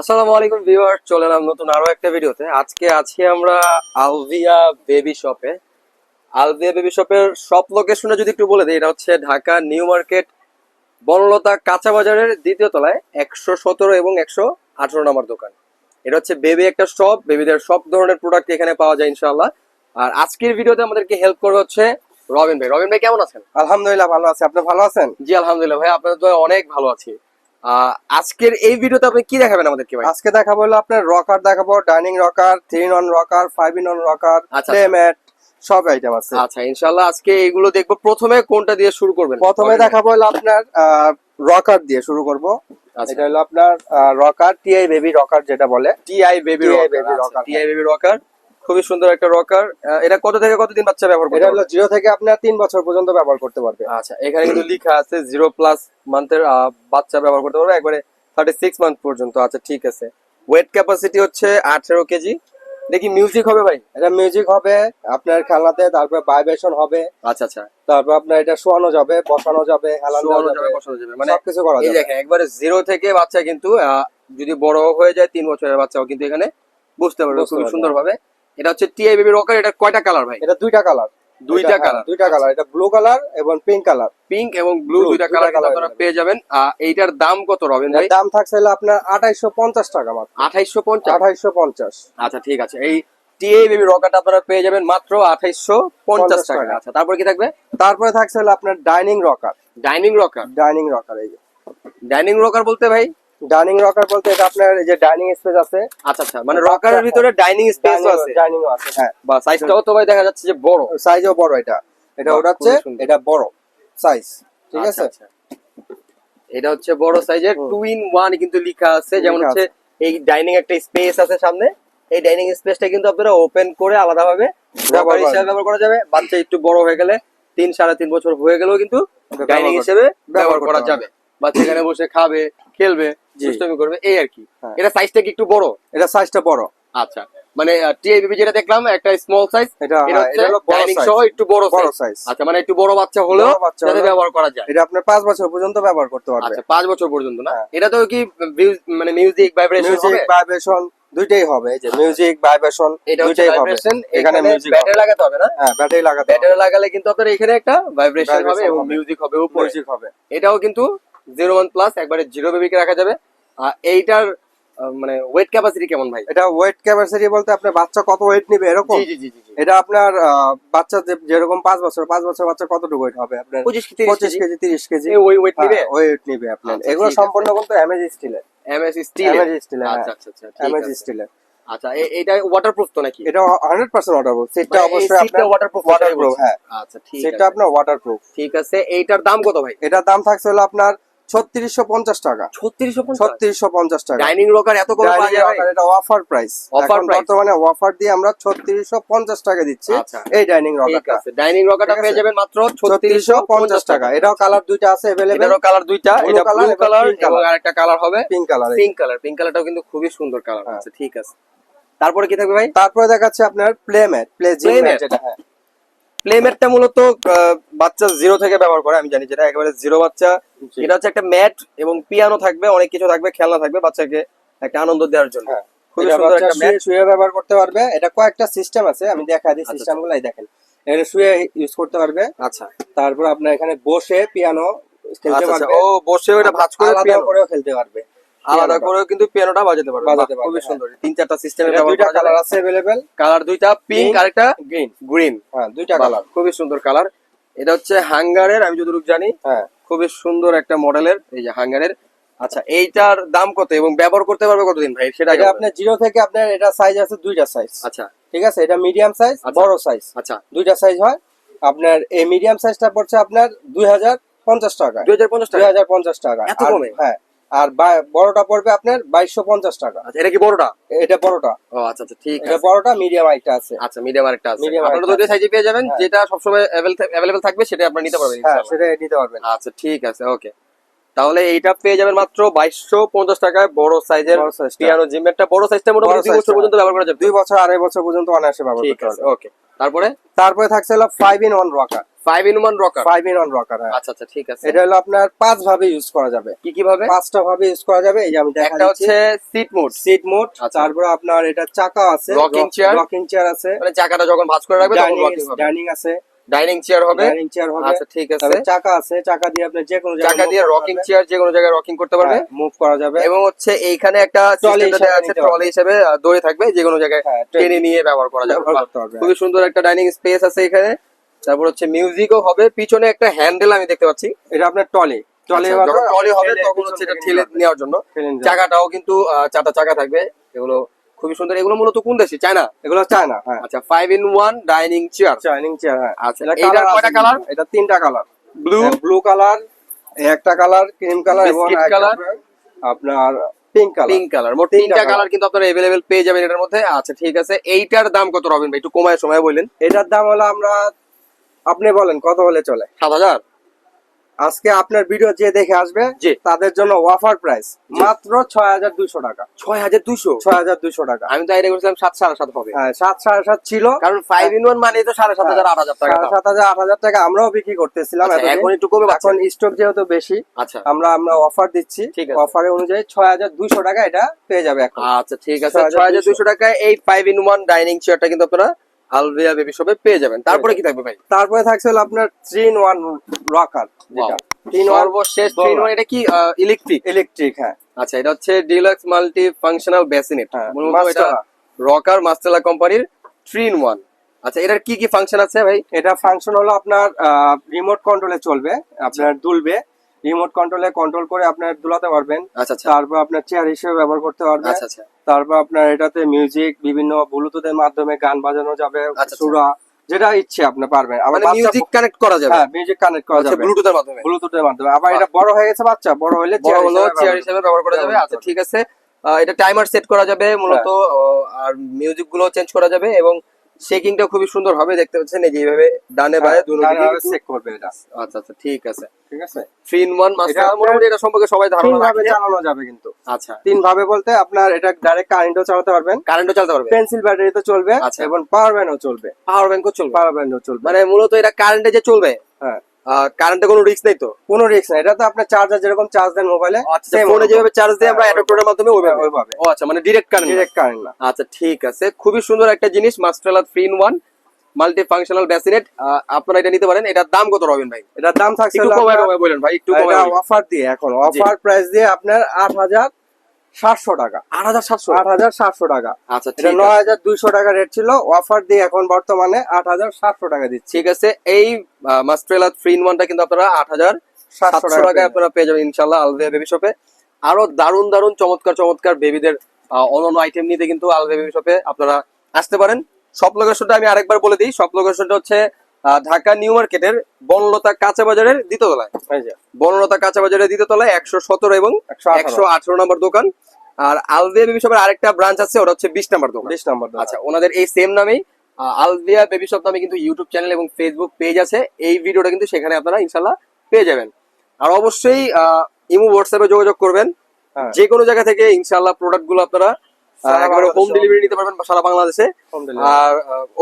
আসসালামু আলাইকুম ভিউয়ার চলে এলাম নতুন আরও একটা ভিডিওতে। আজকে আছি আমরা আলভিয়া বেবি শপে। আলভিয়া বেবি শপের সব লোকেশনে যদি একটু বলে দিই এটা হচ্ছে ঢাকা নিউ মার্কেট বনলতা কাঁচা বাজারের দ্বিতীয় তলায় একশো সতেরো এবং একশো আঠারো নম্বর দোকান। এটা হচ্ছে বেবি একটা শপ বেবিদের সব ধরনের প্রোডাক্ট এখানে পাওয়া যায় ইনশাআল্লাহ। আর আজকের ভিডিওতে আমাদেরকে হেল্প করবে হচ্ছে রবিন ভাই। রবিন ভাই কেমন আছেন? আলহামদুলিল্লাহ ভালো আছে। আপনি ভালো আছেন? জি আলহামদুলিল্লাহ ভাই আপনাদের তো অনেক ভালো আছি। আজকের এই ভিডিওতে আপনি কি দেখাবেন আমাদেরকে ভাই? আজকে দেখাবো হলো আপনার রকার দেখাবো dining rocker three non rocker five in rocker. Playmat সব আইটেম আছে। আচ্ছা ইনশাল্লাহ আজকে এগুলো দেখব। প্রথমে কোনটা দিয়ে শুরু করবেন? প্রথমে দেখাবো হলো আপনার রকার দিয়ে শুরু করব। আচ্ছা। এটা হলো আপনার রকার টিআই বেবি রকার যেটা বলে। TI baby rocker TI baby rocker খুবই সুন্দর একটা রকার এটা কত থেকে কতদিন বাচ্চা ব্যবহার করতে এটা হলো? জিরো থেকে আপনার তিন বছর পর্যন্ত ব্যবহার করতে পারবে। আচ্ছা এখানে কিন্তু লেখা আছে জিরো প্লাস মান্থের বাচ্চা ব্যবহার করতে পারবে একবারে থার্টি সিক্স মান্থ পর্যন্ত। আচ্ছা ঠিক আছে। ওয়েট ক্যাপাসিটি হচ্ছে আঠেরো কেজি। দেখি মিউজিক হবে ভাই? এটা মিউজিক হবে আপনার খেলাতে তারপর ভাইব্রেশন হবে। আচ্ছা আচ্ছা। তারপর আপনার এটা শোয়ানো যাবে বসানো যাবে হেলানো যাবে বসানো যাবে। মানে সবকিছু করা এই যাবে। দেখেন একবারে জিরো থেকে বাচ্চা কিন্তু যদি বড় হয়ে যায় তিন বছরের বাচ্চাও কিন্তু এখানে বুঝতে পারবে বুঝতে খুবই পারবে। এটা হচ্ছে টিআই বেবি রকার এটা কয়টা কালার ভাই? এটা দুইটা কালার দুইটা কালার দুইটা কালার এটা ব্লু কালার এবং পিঙ্ক কালার পিঙ্ক এবং ব্লু দুইটা কালার আপনারা পেয়ে যাবেন। আহ, এইটার দাম কত রবেন ভাই? দাম থাকছে আপনার আঠাইশো পঞ্চাশ টাকা মাত্র। আঠাইশো পঞ্চাশ? আঠাইশো পঞ্চাশ। আচ্ছা ঠিক আছে। এই টিআই বেবি রকারটা আপনারা পেয়ে যাবেন মাত্র আঠাইশো পঞ্চাশ টাকা। টাকা। আচ্ছা তারপর কি থাকবে? তারপরে থাকছে হলো আপনার dining rocker dining rocker dining rocker এই যে। ডাইনিং রকার বলতে ভাই? ডাইনিং রকার বলতে এটা আপনার এই যে ডাইনিং স্পেস আছে। আচ্ছা আচ্ছা মানে রকারের ভিতরে ডাইনিং স্পেস আছে। ডাইনিং আছে। হ্যাঁ বা সাইজটাও তো ভাই দেখা যাচ্ছে যে বড়। সাইজও বড় এটা। এটা ওটা হচ্ছে এটা বড় সাইজ ঠিক আচ্ছা, আছে? আচ্ছা। এটা হচ্ছে বড় সাইজের। টু ইন ওয়ান কিন্তু লেখা আছে যেমন হচ্ছে এই ডাইনিং একটা স্পেস আছে সামনে। এই ডাইনিং স্পেসটা কিন্তু আপনারা ওপেন করে আলাদাভাবে ব্যবহার হিসেবে ব্যবহার করা যাবে। বাচ্চা একটু বড় হয়ে গেলে তিন সাড়ে তিন বছর হয়ে গেলেও কিন্তু ডাইনিং হিসেবে ব্যবহার করা যাবে। বাচ্চা এখানে বসে খাবে খেলবে। দুষ্টমি করবে এই আর কি। হ্যাঁ। এটা সাইজটা কি একটু বড়? এটা সাইজটা বড়। আচ্ছা। মানে টিআই বেবি যেটা দেখলাম একটা স্মল সাইজ এটা এটা হ্যাঁ, ডাইনিং সহ একটু বড় সাইজ আচ্ছা মানে একটু বড় বাচ্চা হলেও যাতে ব্যবহার করা যায়। এটা আপনার পাঁচ বছর পর্যন্ত ব্যবহার করতে পারবে। আচ্ছা পাঁচ বছর পর্যন্ত না? হ্যাঁ। এটা তো কি মানে মিউজিক ভাইব্রেশন মিউজিক ভাইব্রেশন দুইটাই হবে এই যে মিউজিক ভাইব্রেশন এটা হচ্ছে দুইটাই হবে। এখানে music ব্যাটারি লাগাতে হবে না? হ্যাঁ ব্যাটারি লাগাতে ব্যাটারি লাগালে কিন্তু আপনার এখানে একটা ভাইব্রেশন হবে এবং মিউজিক হবে উপরে। মিউজিক হবে। এটাও কিন্তু জিরো ওয়ান প্লাস একবারে জিরো বেবিকে রাখা যাবে। এইটার মানে ওয়েট ক্যাপাসিটি কেমন ভাই? এটা ওয়েট ক্যাপাসিটি বলতে আপনার বাচ্চা কত ওয়েট নিবে এরকম? জি জি জি জি জি। এটা আপনার বাচ্চা যেরকম পাঁচ বছর পাঁচ বছর বাচ্চা কতটুকু ওয়েট হবে আপনার? পঁচিশ কেজি তিরিশ কেজি। ওই ওয়েট নিবে? ওয়েট নিবে আপনার। আচ্ছা, এগুলো সম্পূর্ণ কিন্তু এমএজ স্টিলের এমএস স্টিল এমএজ স্টিলের আচ্ছা আচ্ছা আচ্ছা ঠিক স্টিলের আচ্ছা এটা ওয়াটারপ্রুফ তো নাকি? এটা ওয়াটারপ্রুফ সিটটা মানে অবশ্যই আপনার ওয়াটারপ্রুফ। হ্যাঁ। আচ্ছা ঠিক সিটটা আছে। আপনার ওয়াটারপ্রুফ ঠিক আছে এইটার দাম কত ভাই? এটার দাম থাকছে হলো আপনার ছত্রিশশো পঞ্চাশ টাকা। ছত্রিশশো পঞ্চাশ? টাকা। ডাইনিং রকার এত কম এটা অফার প্রাইস? বর্তমানে অফার দিয়ে আমরা ছত্রিশশো পঞ্চাশ টাকা দিচ্ছি আচ্ছা। এই ডাইনিং রকারটা ডাইনিং রকারটা ঠিক পেয়ে আছে। যাবেন মাত্র ছত্রিশশো পঞ্চাশ টাকা। এটাও কালার দুইটা আছে এটারও কালার দুইটা। এটা ব্লু কালার pink এবং আরেকটা কালার হবে pink colour pink colour pink কালারটাও কিন্তু খুবই সুন্দর কালার হ্যাঁ। আছে ঠিক আছে। তারপরে কি থাকবে ভাই? তারপরে দেখাচ্ছে আপনার play mat play gym mat যেটা হ্যাঁ। মূলত বাচ্চা জিরো থেকে ব্যবহার করে আমি জানি যেটা একেবারে জিরো বাচ্চা। এটা হচ্ছে একটা ম্যাট এবং পিয়ানো থাকবে অনেক কিছু থাকবে খেলনা থাকবে বাচ্চাকে একটা আনন্দ দেওয়ার জন্য। হ্যাঁ খুবই সুন্দর একটা ম্যাট। শুয়ে ব্যবহার করতে পারবে। এটা কয়েকটা সিস্টেম আছে আমি দেখা দিই আচ্ছা, সিস্টেম দেখেন। এটা শুয়ে ইউজ করতে পারবে। আচ্ছা। তারপর আপনার এখানে বসে পিয়ানো খেলতে আচ্ছা, আচ্ছা, পারবে। ও বসে ওটা ভাঁজ করে পিয়ানো করেও খেলতে পারবে। আলাদা। করেও কিন্তু পিয়ানোটা বাজাতে পারবে। বাজাতে পারবে, খুবই হ্যাঁ। সুন্দর। তিন চারটা সিস্টেমে দুইটা কালার আছে অ্যাভেলেবেল কালার দুইটা পিঙ্ক আর একটা গ্রিন গ্রিন হ্যাঁ দুইটা কালার খুবই সুন্দর কালার এটা হচ্ছে হাঙ্গারের আমি যতটুকু জানি হ্যাঁ। খুবই সুন্দর একটা মডেলের এই যে হাঙ্গারের। আচ্ছা এইটার দাম কত এবং ব্যবহার করতে পারবে কতদিন ভাই? সেটা আগে। আপনার জিরো থেকে আপনার এটা সাইজ আছে দুইটা সাইজ আচ্ছা। ঠিক আছে? এটা মিডিয়াম সাইজ আচ্ছা। বড় সাইজ আচ্ছা। দুইটা সাইজ হয়। আপনার এই মিডিয়াম সাইজটা পড়ছে আপনার দুই হাজার পঞ্চাশ টাকা। দুই হাজার পঞ্চাশ দুই হাজার পঞ্চাশ টাকা। এত কমে? হ্যাঁ। আর বড়টা পড়বে আপনার বাইশশো পঞ্চাশ টাকা। আচ্ছা এটা কি বড়টা? এটা বড়টা। ও আচ্ছা আচ্ছা ঠিক এটা আছে। বড়টা মিডিয়াম আইটা আছে। আচ্ছা মিডিয়াম আরেকটা আছে। মিডিয়াম আপনারা দুটো সাইজে পেয়ে যাবেন হ্যাঁ। যেটা সবসময় অ্যাভেলেবল থাকবে সেটা আপনারা নিতে পারবেন হ্যাঁ সেটা নিতে পারবেন। আচ্ছা ঠিক আছে ওকে তাহলে এইটা পেয়ে যাবেন মাত্র বাইশশো পঞ্চাশ টাকায় বড় সাইজের। পিয়ানো জিমেরটা বড় সাইজটা মোটামুটি দুই বছর পর্যন্ত ব্যবহার করা যাবে। দুই বছর আড়াই বছর পর্যন্ত অনায়াসে ব্যবহার ঠিক করতে পারবে ওকে তারপরে? তারপরে থাকছে হলো five in one rocker five in one rocker five in one rocker আচ্ছা আচ্ছা ঠিক আছে। এটা হলো আপনার পাঁচ ভাবে ইউজ করা যাবে। কি কি ভাবে? পাঁচটা ভাবে ইউজ করা যাবে এই যে আমি দেখা একটা হচ্ছে সিট মোড সিট মোড। তারপরে আপনার এটা চাকা আছে Rocking chair? রকিং চেয়ার আছে। মানে চাকাটা যখন ভাঁজ করে রাখবে তখন রকিং হবে। ডাইনিং আছে। ডাইনিং চেয়ার হবে। ডাইনিং চেয়ার হবে। আচ্ছা ঠিক আছে। চাকা আছে চাকা দিয়ে আপনি যে কোনো চাকা দিয়ে রকিং চেয়ার যে কোনো জায়গায় রকিং করতে পারবে। মুভ করা যাবে। এবং হচ্ছে এইখানে একটা সিস্টেম হিসাবে আছে ট্রলি হিসেবে দড়ি থাকবে যে কোনো জায়গায় হ্যাঁ, টেনে নিয়ে ব্যবহার করা যাবে। খুবই সুন্দর একটা ডাইনিং স্পেস আছে এখানে। তারপর হচ্ছে মিউজিকও হবে। পিছনে একটা হ্যান্ডেল আমি দেখতে পাচ্ছি। এটা আপনার টলি টলি আচ্ছা, হবে। তখন হচ্ছে এটা ঠেলে নেওয়ার জন্য। চাকাটাও কিন্তু চারটা চাকা থাকবে। এগুলো খুবই সুন্দর। এগুলো মূলত কোন দেশে? চায়না? এগুলো চায় না হ্যাঁ। আচ্ছা five in one dining chair dining chair হ্যাঁ। আচ্ছা এটা কয়টা কালার এটা তিনটা কালার ব্লু ব্লু কালার একটা কালার ক্রিম কালার এবং colour। আপনার পিঙ্ক কালার পিঙ্ক কালার মোট তিনটা কালার কিন্তু আপনারা পেয়ে যাবেন এটার মধ্যে। আচ্ছা ঠিক আছে। এইটার দাম কত রবেন ভাই? একটু কমায় সময় বললেন এটার দাম হলো আমরা আপনি বলেন কত হলে চলে? সাত হাজার? আজকে আপনার ভিডিও যে দেখে আসবে জি। তাদের জন্য অফার প্রাইস মাত্র ছয় হাজার দুইশো টাকা। ছয় হাজার দুশো ছয় হাজার দুইশো টাকা। আমি তো আইডিয়া করেছিলাম সাত সাড়ে সাত হবে। হ্যাঁ সাত সাড়ে সাত ছিল। কারণ ফাইভ ইন ওয়ান মানে তো সাড়ে সাত হাজার আট হাজার টাকা সাত হাজার আট হাজার টাকা আমরাও বিক্রি করতেছিলাম আচ্ছা। এখন একটু কমে এখন স্টক যেহেতু বেশি আচ্ছা। আমরা আমরা অফার দিচ্ছি। ঠিক আছে। অফারের অনুযায়ী ছয় হাজার দুইশো টাকা এটা পেয়ে যাবে এখন। আচ্ছা ঠিক আছে। ছয় হাজার দুশো টাকায় এই ফাইভ ইন ওয়ান ডাইনিং চেয়ারটা কিন্তু আপনারা আলভিয়া বেবি শপে পেয়ে যাবেন। তারপরে কি থাকবে ভাই? তারপরে থাকছে হলো আপনার থ্রি ইন ওয়ান রকার যেটা। থ্রি ইন সর্বশেষ থ্রি ইন ওয়ান এটা কি ইলেকট্রিক ইলেকট্রিক হ্যাঁ। আচ্ছা এটা হচ্ছে ডিলাক্স মাল্টি ফাংশনাল বেসিনেট হ্যাঁ, এটা রকার মাস্টেলা কোম্পানির থ্রি ইন ওয়ান আচ্ছা এটার কি কি ফাংশন আছে ভাই? এটা ফাংশন হলো আপনার রিমোট কন্ট্রোলে চলবে আপনার দুলবে। রিমোট কন্ট্রোলে কন্ট্রোল করে আপনার দুলাতে পারবেন। আচ্ছা আচ্ছা। তারপর আপনার চেয়ার হিসেবে ব্যবহার করতে পারবেন। আচ্ছা তারপর আপনার এটাতে মিউজিক বিভিন্ন ব্লুটুথের মাধ্যমে গান বাজানো যাবে। সুরা যেটা ইচ্ছে আপনি পারবেন। আবার মিউজিক কানেক্ট করা যাবে। হ্যাঁ মিউজিক কানেক্ট করা যাবে। ব্লুটুথের মাধ্যমে। ব্লুটুথের মাধ্যমে। আবার এটা বড় হয়ে গেছে বাচ্চা বড় হলে চেয়ার হিসেবে ব্যবহার করা যাবে। আচ্ছা ঠিক আছে। এটা টাইমার সেট করা যাবে মূলত আর মিউজিকগুলো চেঞ্জ করা যাবে এবং শেকিংটা খুবই সুন্দর হবে দেখতে পাচ্ছেন এই যে এইভাবে ডানে বায়ে দুটো হ্যাঁ, দিকে চেক করবে এটা। আচ্ছা আচ্ছা ঠিক আছে। ঠিক আছে? থ্রি ইন ওয়ান মাস্টার মোটামুটি এটা সম্পর্কে সবাই ধারণা ভাবে চালানো যাবে কিন্তু। আচ্ছা। তিন ভাবে বলতে আপনার এটা ডাইরেক্ট কারেন্টও চালাতে পারবেন। কারেন্টও চালাতে পারবেন পেন্সিল ব্যাটারি তো চলবে আচ্ছা। এবং পাওয়ার ব্যাংকও চলবে। পাওয়ার ব্যাংকও চলবে। পাওয়ার ব্যাংকও চলবে। মানে মূলত এটা কারেন্টে যে চলবে? হ্যাঁ। কারেন্টে কোনো রিস্ক নেই তো? কোনো রিস্ক নাই। এটা তো আপনার চার্জার যেরকম চার্জ দেন মোবাইলে আচ্ছা ফোনে যেভাবে চার্জ দিয়ে আমরা অ্যাডাপ্টারের মাধ্যমে ওইভাবে। ওইভাবে। ও আচ্ছা মানে ডিরেক্ট কারেন্ট ডিরেক্ট কারেন্ট না। আচ্ছা ঠিক আছে। খুবই সুন্দর একটা জিনিস Mastela three in one multifunctional bassinet আপনারা এটা নিতে পারেন। এটার দাম কত রবেন ভাই? এটার দাম থাকছে একটু কমায় বলেন ভাই একটু কমায় অফার দিয়ে এখন। অফার প্রাইস দিয়ে আপনার আট হাজার সাতশো টাকা। আট হাজার সাতশো? আট হাজার সাতশো টাকা। আচ্ছা এটা নয় হাজার দুইশো টাকা রেট ছিল। অফার দিয়ে এখন বর্তমানে আট হাজার সাতশো টাকা দিচ্ছি। ঠিক আছে এই মাস্টারলা থ্রি ইন ওয়ানটা কিন্তু আপনারা আট হাজার সাতশো টাকায় আপনারা পেয়ে যাবেন ইনশাল্লাহ আলভিয়া বেবি শপে আরও দারুণ দারুণ চমৎকার চমৎকার বেবিদের অন্যান্য আইটেম নিতে কিন্তু আলভিয়া বেবি শপে আপনারা আসতে পারেন। সব লোকেশনটা আমি আরেকবার বলে দিই। সব লোকেশনটা হচ্ছে ঢাকা নিউ মার্কেটের বনলতা কাঁচা বাজারের দ্বিতীয়তলায় বনলতা কাঁচা বাজারের দ্বিতীয়তলায় একশো সতেরো এবং একশো আঠারো। নম্বর দোকান। আর আলভিয়া বেবি শপের আরেকটা ব্রাঞ্চ আছে ওটা হচ্ছে বিশ নম্বর দোকান। বিশ নম্বর। আচ্ছা ওনাদের এই সেম নামেই আহ, আলভিয়া বেবি শপ নামে কিন্তু ইউটিউব চ্যানেল এবং ফেসবুক পেজ আছে। এই ভিডিওটা কিন্তু সেখানে আপনারা ইনশাল্লাহ পেয়ে যাবেন। আর অবশ্যই ইমো হোয়াটসঅ্যাপে যোগাযোগ করবেন। হ্যাঁ। যে কোনো জায়গা থেকে ইনশাল্লাহ প্রোডাক্টগুলো আপনারা একেবারে হোম ডেলিভারি নিতে পারবেন সারা বাংলাদেশে। আর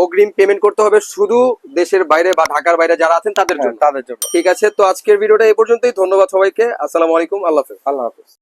অগ্রিম পেমেন্ট করতে হবে শুধু দেশের বাইরে বা ঢাকার বাইরে যারা আছেন তাদের হ্যাঁ, জন্য। তাদের জন্য। ঠিক আছে তো আজকের ভিডিওটা এই পর্যন্তই। ধন্যবাদ সবাইকে। আসসালামু আলাইকুম। আল্লাহ হাফেজ। আল্লাহ হাফিজ।